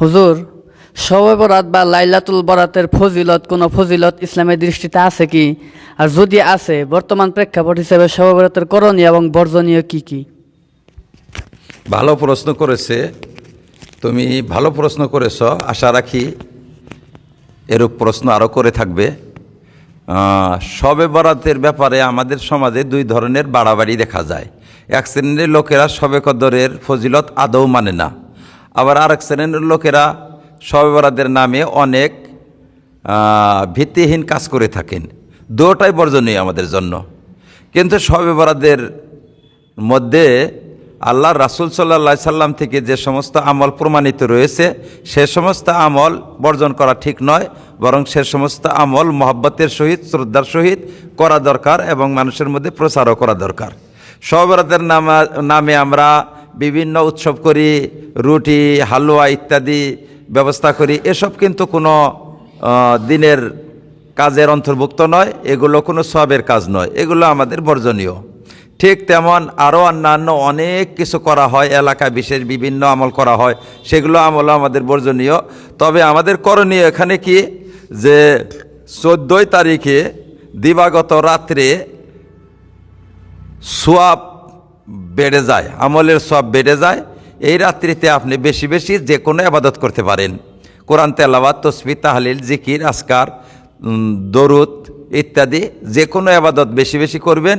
হুজুর, শবে বরাত বা লাইলাতুল বরাতের ফজিলত, কোনো ফজিলত ইসলামের দৃষ্টিতে আছে কি? আর যদি আছে, বর্তমান প্রেক্ষাপট হিসেবে শবে বরাতের করণীয় এবং বর্জনীয় কি কি? ভালো প্রশ্ন করেছে। তুমি ভালো প্রশ্ন করেছ, আশা রাখি এরূপ প্রশ্ন আরও করে থাকবে। শবে বরাতের ব্যাপারে আমাদের সমাজে দুই ধরনের বাড়াবাড়ি দেখা যায়। এক শ্রেণির লোকেরা শবে কদরের ফজিলত আদৌ মানে না। আবার আরেক শ্রেণির লোকেরা শবে নামে অনেক ভিত্তিহীন কাজ করে থাকেন। দুটাই বর্জনীয় আমাদের জন্য। কিন্তু শবে বরাতের মধ্যে আল্লাহ রাসুল সাল্লা সাল্লাম থেকে যে সমস্ত আমল প্রমাণিত রয়েছে, সে সমস্ত আমল বর্জন করা ঠিক নয়, বরং সে সমস্ত আমল মহব্বতের সহিত, শ্রদ্ধার সহিত করা দরকার এবং মানুষের মধ্যে প্রচারও করা দরকার। সবরাতের নামে আমরা বিভিন্ন উৎসব করি, রুটি, হালুয়া ইত্যাদি ব্যবস্থা করি। এসব কিন্তু কোনো দিনের কাজের অন্তর্ভুক্ত নয়, এগুলো কোনো সবের কাজ নয়, এগুলো আমাদের বর্জনীয়। ঠিক তেমন আরও অন্যান্য অনেক কিছু করা হয় এলাকা বিশেষ বিভিন্ন আমল করা হয়, সেগুলো আমলও আমাদের বর্জনীয়। তবে আমাদের করণীয় এখানে কি? যে চোদ্দোই তারিখে দিবাগত রাত্রে সোয়াব বেড়ে যায়, আমলের সব বেড়ে যায়। এই রাত্রিতে আপনি বেশি বেশি যে কোনো আবাদত করতে পারেন। কোরআন তেলাবাদ তসবি তাহলিল, জিকির আসকার দরুদ ইত্যাদি যে কোনো আবাদত বেশি বেশি করবেন,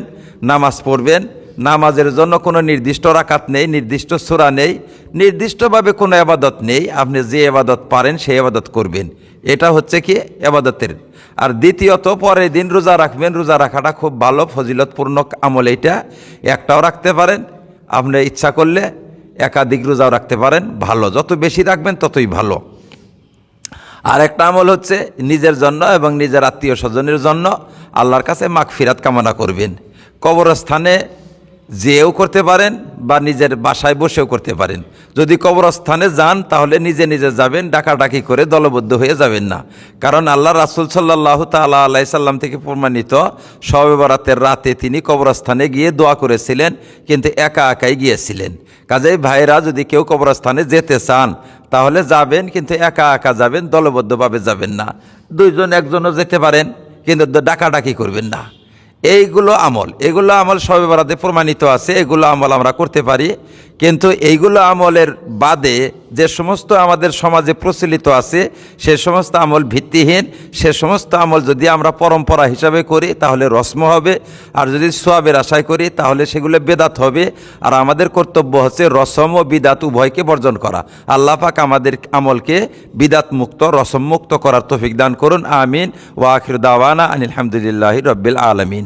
নামাজ পড়বেন নামাজের জন্য কোনো নির্দিষ্ট রাকাত নেই, নির্দিষ্ট সুরা নেই, নির্দিষ্টভাবে কোনো আবাদত নেই। আপনি যে আবাদত পারেন সেই আবাদত করবেন। এটা হচ্ছে কি? আবাদতের আর দ্বিতীয়ত, পরের দিন রোজা রাখবেন। রোজা রাখাটা খুব ভালো ফজিলতপূর্ণ আমল এইটা। একটাও রাখতে পারেন। আপনি ইচ্ছা করলে একাধিক রোজাও রাখতে পারেন। ভালো, যত বেশি রাখবেন ততই ভালো। আর একটা আমল হচ্ছে নিজের জন্য এবং নিজের আত্মীয় স্বজনের জন্য আল্লাহর কাছে মাগ ফিরাত কামনা করবেন। কবরস্থানে যেও করতে পারেন বা নিজের বাসায় বসেও করতে পারেন। যদি কবরস্থানে যান, তাহলে নিজে নিজে যাবেন, ডাকাডাকি করে দলবদ্ধ হয়ে যাবেন না। কারণ আল্লাহ রাসুল সাল্লাহ তাল্লাহ আলাই সাল্লাম থেকে প্রমাণিত শবে বরাতের রাতে তিনি কবরস্থানে গিয়ে দোয়া করেছিলেন, কিন্তু একা একাই গিয়েছিলেন। কাজেই ভাইরা যদি কেউ কবরস্থানে যেতে চান, তাহলে যাবেন, কিন্তু একা একা যাবেন, দলবদ্ধভাবে যাবেন না। দুইজন একজনও যেতে পারেন, কিন্তু ডাকাডাকি করবেন না। এইগুলো আমল এগুলো আমল সবে বরাতে প্রমাণিত আছে এগুলো আমল আমরা করতে পারি। কিন্তু এইগুলো আমলের বাদে যে সমস্ত আমাদের সমাজে প্রচলিত আছে, সে সমস্ত আমল ভিত্তিহীন, সে সমস্ত আমল যদি আমরা পরম্পরা হিসাবে করি, তাহলে রস্ম হবে। আর যদি সোয়াবের আশায় করি, তাহলে সেগুলো বেদাত হবে। আর আমাদের কর্তব্য হচ্ছে রসম ও বিদাত উভয়কে বর্জন করা। আল্লাহ পাক আমাদের আমলকে বিদাত মুক্ত রসম মুক্ত করার তৌফিক দান করুন। আমিন। ওয়াখির দাওয়ানা আলহামদুলিল্লাহ রব্বিল আলমিন।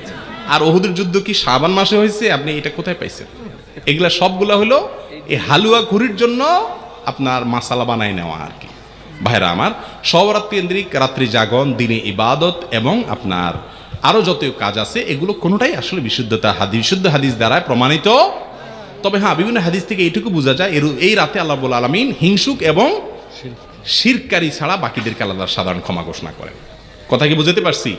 আর ওহুদের যুদ্ধ কি শ্রাবণ মাসে হয়েছে? আপনি এটা কোথায় পাইছেন? এগুলা সবগুলা হলো এই হালুয়া ঘুরির জন্য আপনার মাসালা বানাই নেওয়া আর কি। ভাইরা আমার সবরাত কেন্দ্রিক রাত্রি জাগন দিনে ইবাদত এবং আপনার আরও যত কাজ আছে এগুলো কোনোটাই আসলে বিশুদ্ধতা হাদিস বিশুদ্ধ হাদিস দ্বারা প্রমাণিত। তবে হ্যাঁ বিভিন্ন হাদিস থেকে এইটুকু বোঝা যায় এর এই রাতে আল্লাহ বল আলমিন হিংসুক এবং শিরকারী। ছাড়া বাকিদেরকে আলাদা সাধারণ ক্ষমা ঘোষণা করেন। কথা কি বুঝতে পারছি?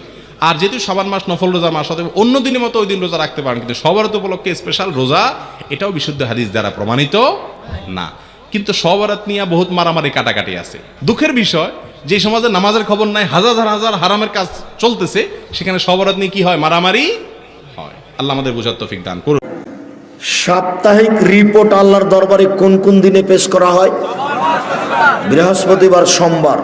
আর যেহেতু সাবান মাস, নফল রোজা মাস, অতএব অন্য দিনের মতো ওই দিন রোজা রাখতে পারেন, কিন্তু সবরাত উপলক্ষে স্পেশাল রোজা, এটাও বিশুদ্ধ হাদিস দ্বারা প্রমাণিত না। কিন্তু সবরাত নিয়ে বহুত মারামারি কাটাকাটি আছে। দুঃখের বিষয়, যে সমাজে নামাজের খবর নাই, হাজার হাজার হারামের কাজ চলতেছে, সেখানে সবরাত নিয়ে কি হয়? মারামারি হয়। আল্লাহ আমাদের বোঝার তফিক দান করুন। সাপ্তাহিক রিপোর্ট আল্লাহর দরবারে কোন কোন দিনে পেশ করা হয়? বৃহস্পতিবার, সোমবার।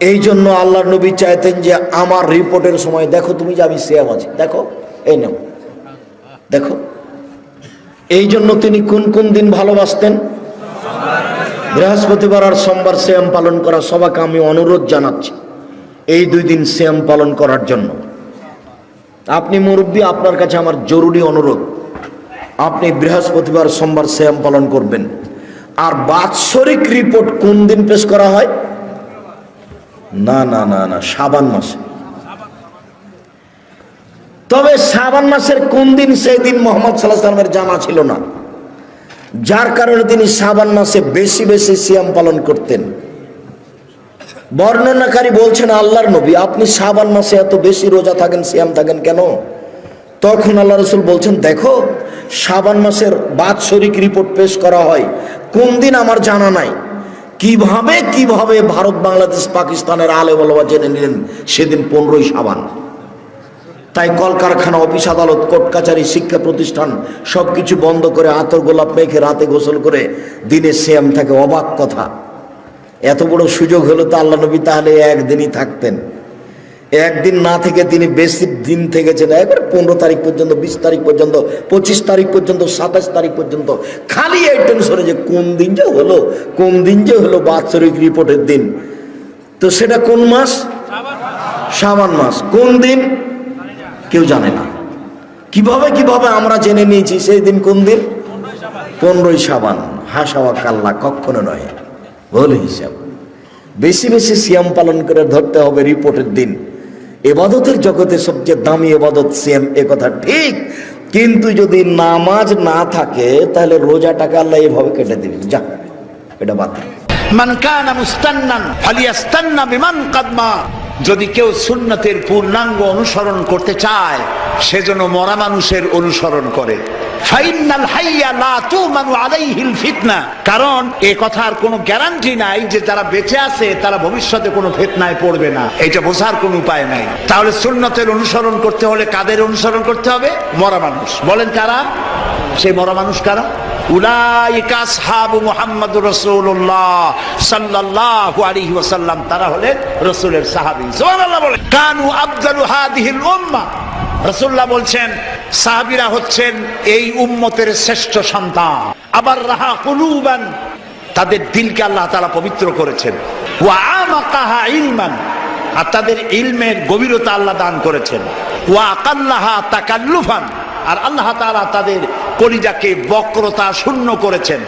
এই জন্য আল্লাহ নবী চাইতেন যে আমার রিপোর্টের সময় দেখো তুমি যে আমি সিয়াম আছি। দেখো, এই নাও। দেখো। এই জন্য তিনি কোন কোন দিন ভালোবাসতেন? বৃহস্পতিবার আর সোমবার শ্যাম পালন করা সবাইকে আমি অনুরোধ জানাচ্ছি, এই দুই দিন শ্যাম পালন করার জন্য। আপনি মুরব্বী, আপনার কাছে আমার জরুরি অনুরোধ। আপনি বৃহস্পতিবার, সোমবার শ্যাম পালন করবেন। আর বাৎসরিক রিপোর্ট কোন দিন পেশ করা হয়? না না না না সাবান মাসে। তবে সাবান মাসের কোন দিন সেই দিন মোহাম্মদ সাল্লাহ সাল্লামের জানা ছিল না। যার কারণে তিনি সাবান মাসে বেশি বেশি সিয়াম পালন করতেন। বর্ণনাকারী বলছেন, আল্লাহর নবী, আপনি সাবান মাসে এত বেশি রোজা থাকেন, সিয়াম থাকেন কেন? তখন আল্লাহ রসুল বলছেন, দেখো সাবান মাসের বাৎসরিক রিপোর্ট পেশ করা হয়। কোন দিন আমার জানা নাই। কীভাবে কীভাবে ভারত, বাংলাদেশ, পাকিস্তানের আলে বলবা জেনে নিলেন? সেদিন পনেরোই সাবান তাই কলকারখানা, অফিস আদালত, কোর্ট, কাচারি, শিক্ষা প্রতিষ্ঠান, সবকিছু বন্ধ করে আতর গোলাপ মেখে রাতে গোসল করে দিনে শ্যাম থাকে। অবাক কথা। এত বড় সুযোগ হলো তো আল্লাহ নবী তাহলে একদিনই থাকতেন। একদিন না থেকে তিনি বেশি দিন থেকেছেন। একবার পনেরো তারিখ পর্যন্ত, বিশ তারিখ পর্যন্ত, পঁচিশ তারিখ পর্যন্ত, সাতাশ তারিখ পর্যন্ত, খালি এই টেনশনে যে কোন দিন যে হলো, কোন দিন যে হলো বাৎসরিক রিপোর্টের দিন। তো সেটা কোন মাস? সাবান মাস। কোন দিন? কেউ জানে না। কীভাবে কীভাবে আমরা জেনে নিয়েছি সেই দিন কোন দিন? পনেরোই সাবান হাসাওয়া কাল্লা কখনো নয়। ভুল হিসাব। বেশি বেশি সিয়াম পালন করে ধরতে হবে রিপোর্টের দিন। এবাদতের জগতে সবচেয়ে দামি এবাদত সেম এ কথা ঠিক। কিন্তু যদি নামাজ না থাকে, তাহলে রোজাটাকে আল্লাহ এভাবে কেটে দিবেন। যা, এটা বাতিল যদি কেউ সুন্নতের পূর্ণাঙ্গ অনুসরণ করতে চায় সেজন্য মরা মানুষের অনুসরণ করে। কারণ এ কথার কোনো গ্যারান্টি নাই যে যারা বেঁচে আছে তারা ভবিষ্যতে কোনো ফিতনায় পড়বে না। এটা বোঝার কোনো উপায় নাই। তাহলে সুন্নতের অনুসরণ করতে হলে কাদের অনুসরণ করতে হবে? মরা মানুষ। বলেন কারা? সেই মরা মানুষ কারা? তারা হলেন রাসূলের সাহাবী। কানু উম্মাহ রাসূলুল্লাহ বলছেন সাহাবীরা হচ্ছেন এই উম্মতের শ্রেষ্ঠ সন্তান। আবার রাহা কুলুবান, তাদের দিলকে আল্লাহ তালা পবিত্র করেছেন। ওয়া আমাকাহা ইলমান, আর তাদের ইলমের গভীরতা আল্লাহ দান করেছেন। ওয়া আকাল্লাহা তাকাল্লুফান, আর আল্লাহ তালা তাদের কলিজাকে বক্রতা শূন্য করেছেন।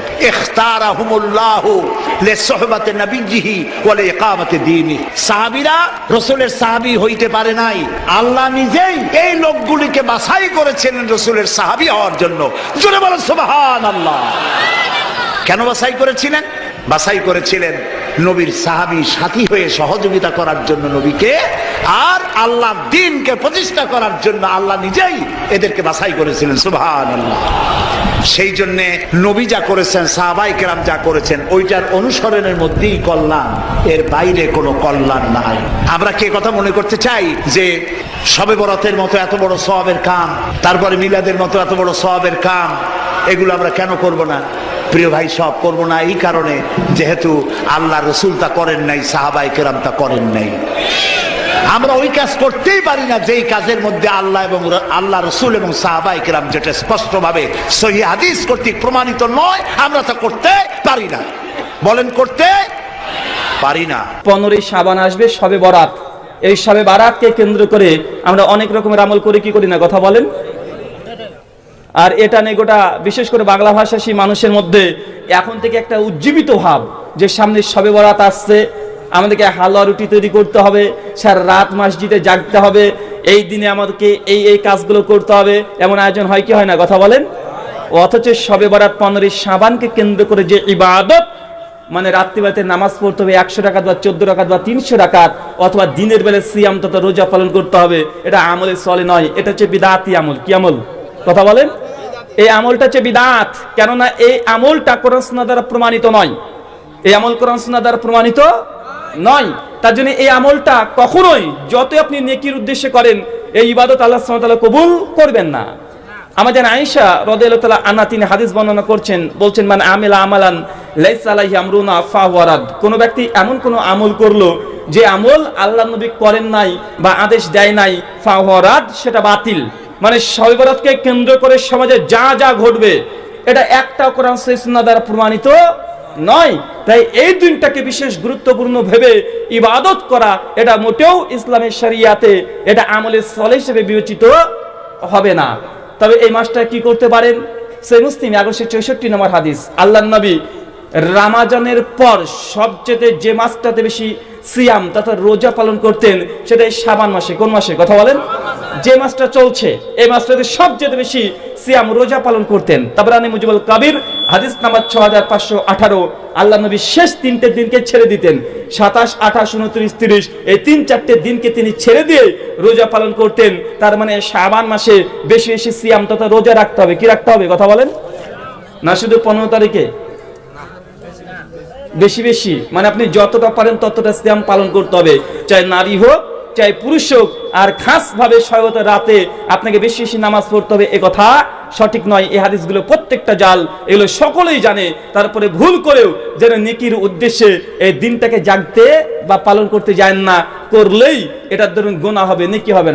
এই লোকগুলিকে বাছাই করেছিলেন সাহাবী হওয়ার জন্য। জোরে কেন বাছাই করেছিলেন? বাছাই করেছিলেন নবীর সাহাবী সাথী হয়ে সহযোগিতা করার জন্য নবীকে। আর আল্লাহ দিনকে প্রতিষ্ঠা করার জন্য আল্লাহ নিজেই এদেরকে বাছাই করেছিলেন সুবহান সেই জন্যে নবী যা করেছেন, সাহাবাই কেরাম যা করেছেন, ওইটার অনুসরণের মধ্যেই কল্যাণ, এর বাইরে কোনো কল্যাণ নাই। আমরা কে কথা মনে করতে চাই যে সবে বরাতের মতো এত বড় সবের কাম, তারপরে মিলাদের মতো এত বড় সবের কাম, এগুলো আমরা কেন করব না? প্রিয় ভাই, সব করব না এই কারণে যেহেতু আল্লাহ রসুল তা করেন নাই, সাহাবাই কেরাম তা করেন নাই। আমরা ওই কাজ করতেই পারি না যেই কাজের মধ্যে আল্লাহ এবং আল্লাহ রসুল এবং সাহাবাই কেরাম যেটা স্পষ্টভাবে সহি হাদিস কর্তৃক প্রমাণিত নয়, আমরা তা করতে পারি না। বলেন, করতে পারি না। পনেরোই সাবান আসবে সবে বরাত। এই সবে বারাতকে কেন্দ্র করে আমরা অনেক রকমের আমল করে, কি করি না, কথা বলেন? আর এটা নিয়ে গোটা, বিশেষ করে বাংলা ভাষাসী মানুষের মধ্যে এখন থেকে একটা উজ্জীবিত ভাব যে সামনে সবে বরাত আসছে আমাদেরকে হালুয়া রুটি তৈরি করতে হবে, সারা রাত মসজিদে জাগতে হবে, এই দিনে আমাদেরকে এই এই কাজগুলো করতে হবে। এমন আয়োজন হয় কি হয় না? কথা বলেন। অথচ সবে বরাত পনেরোই সাবানকে কেন্দ্র করে যে ইবাদত মানে রাত্রিবেলাতে নামাজ পড়তে হবে একশো টাকা বা চোদ্দ টাকা বা তিনশো টাকার অথবা দিনের বেলা সিয়াম তথা রোজা পালন করতে হবে। এটা আমলের চলে নয়, এটা হচ্ছে বিদাতি আমল। কি আমল? কথা বলেন। এই আমলটা হচ্ছে বিদাত, কেননা এই আমলটা কোরআন দ্বারা প্রমাণিত নয়। এই আমল কোরআন দ্বারা প্রমাণিত নয়। তার জন্য এই আমলটা কখনোই যতই আপনি নেকির উদ্দেশ্যে করেন, এই ইবাদত আল্লাহ সুবহানাহু কবুল করবেন না। আমাদের আয়েশা তাআলা আনা তিনি হাদিস বর্ণনা করছেন, বলছেন মানে আমেলা আমালান লাইসা আলাইহি আমরুনা ফাওয়ারাদ কোন ব্যক্তি এমন কোন আমল করল, যে আমল আল্লাহ নবী করেন নাই বা আদেশ দেয় নাই ফাওয়ারাদ সেটা বাতিল। মানে শবে কেন্দ্র করে সমাজে যা যা ঘটবে, এটা একটা কোরআন সুন্নাহ দ্বারা প্রমাণিত নয়। তাই এই দিনটাকে বিশেষ গুরুত্বপূর্ণ ভেবে ইবাদত করা, এটা মোটেও ইসলামের শরিয়াতে এটা আমলের সলে হিসেবে বিবেচিত হবে না। তবে এই মাসটা কি করতে পারেন? সেই মুসলিম এগারোশো চৌষট্টি নম্বর হাদিস। আল্লাহ নবী রামাজানের পর সবচেয়ে যে মাসটাতে বেশি সিয়াম তথা রোজা পালন করতেন, সেটা এই সাবান মাসে। কোন মাসে? কথা বলেন। যে মাসটা চলছে, এই মাসটাতে সবচেয়ে বেশি সিয়াম রোজা পালন করতেন। তাবরানি মুজিবুল কাবির হাদিস নাম্বার ছ হাজার পাঁচশো আঠারো। আল্লাহ নবী শেষ তিনটে দিনকে ছেড়ে দিতেন। সাতাশ, আঠাশ, উনত্রিশ, তিরিশ, এই তিন চারটে দিনকে তিনি ছেড়ে দিয়ে রোজা পালন করতেন। তার মানে শাবান মাসে বেশি বেশি সিয়াম তথা রোজা রাখতে হবে। কি রাখতে হবে? কথা বলেন। না, শুধু পনেরো তারিখে? বেশি বেশি। মানে আপনি যতটা পারেন ততটা সিয়াম পালন করতে হবে। চাই নারী হোক, চাই পুরুষ হোক, আর খাস ভাবে সয়ত রাতে আপনাকে বেশি বেশি নামাজ পড়তে হবে। এ কথা সঠিক নয়, এই হাদিসগুলো প্রত্যেকটা জাল, এগুলো সকলেই জানে। তারপরে ভুল করেও যেন নেকির উদ্দেশ্যে এই দিনটাকে জাগতে বা পালন করতে যায় না, করলেই এটার ধরুন গোনা হবে, নেকি হবে না।